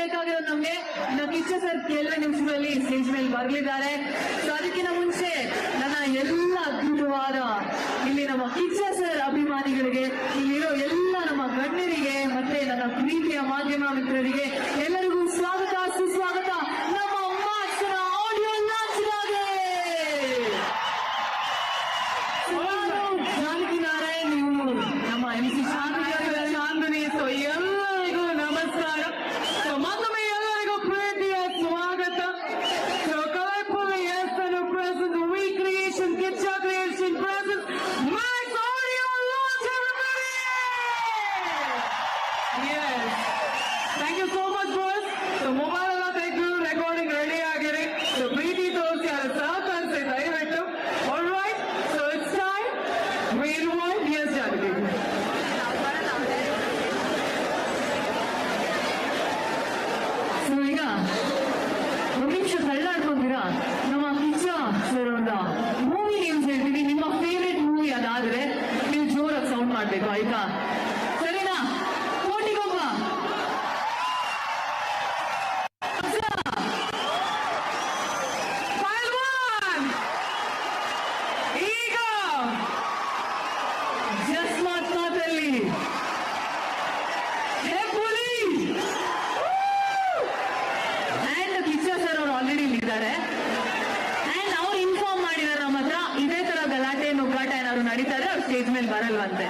ಬೇಕಾಗಿರೋದು ನಮ್ಗೆ. ನಮ್ ಇಚ್ಛೆ ಸರ್ ಕೆಲವೇ ನಿಮಿಷಗಳಲ್ಲಿ ಸ್ಟೇಜ್ ಮೇಲೆ ಬರಲಿದ್ದಾರೆ. ಸೊ ಅದಕ್ಕಿಂತ ಮುಂಚೆ ನನ್ನ ಎಲ್ಲ ಅದ್ಭುತವಾದ ಇಲ್ಲಿ ನಮ್ಮ ಕಿಚ್ಚ ಸರ್ ಅಭಿಮಾನಿಗಳಿಗೆ, ಇಲ್ಲಿರೋ ಎಲ್ಲ ನಮ್ಮ ಗಣ್ಯರಿಗೆ, ಮತ್ತೆ ನನ್ನ ಪ್ರೀತಿಯ ಮಾಧ್ಯಮ ಮಿತ್ರರಿಗೆ ಎಲ್ಲರಿಗೂ ಸ್ವಾಗತ, ಸುಸ್ವಾಗತ. ನಮ್ಮ ಆಡಿಯೋ ನೀವು ನಮ್ಮ ಎಂ ಸಿ ಶಾಂತಿಯವರ ಚಾಂದನಿ ಸೊ ಎಲ್ಲರಿಗೂ ನಮಸ್ಕಾರ ಸೊ ಮತ್ತೊಮ್ಮೆ ಎಲ್ಲರಿಗೂ ಪ್ರೀತಿಯ ಸ್ವಾಗತ ಸೊ ಕಲರ್ಫುಲ್ ಎಸ್ ಅನ್ನು present V creation Kichcha creation present Max audio launch Yes. Thank you so much boss so mobile ಎಲ್ಲ ತೆಗೆದು ರೆಕಾರ್ಡಿಂಗ್ ರೆಡಿ ಆಗಿರಿ. ಸೊ ಪ್ರೀತಿ ತೋರಿಸಿ, ಅದು ಸಹಕರಿಸಿ, ದಯವಿಟ್ಟು. All right so it's time where why S ಈಗ ನಮ್ಮ ಮೂವಿ ನೇಮ್ಸ್ ಹೇಳ್ತೀನಿ. ನಿಮ್ಮ ಫೇವ್ರೆಟ್ ಮೂವಿ ಅದಾದ್ರೆ ನೀವು ಜೋರಾಗಿ ಸೌಂಡ್ ಮಾಡ್ಬೇಕು, ಆಯ್ತಾ? ನಡೀತಾ ಇದ್ರೆ ಅವ್ರು ಸ್ಟೇಜ್ ಮೇಲೆ ಬರಲ್ವಂತೆ.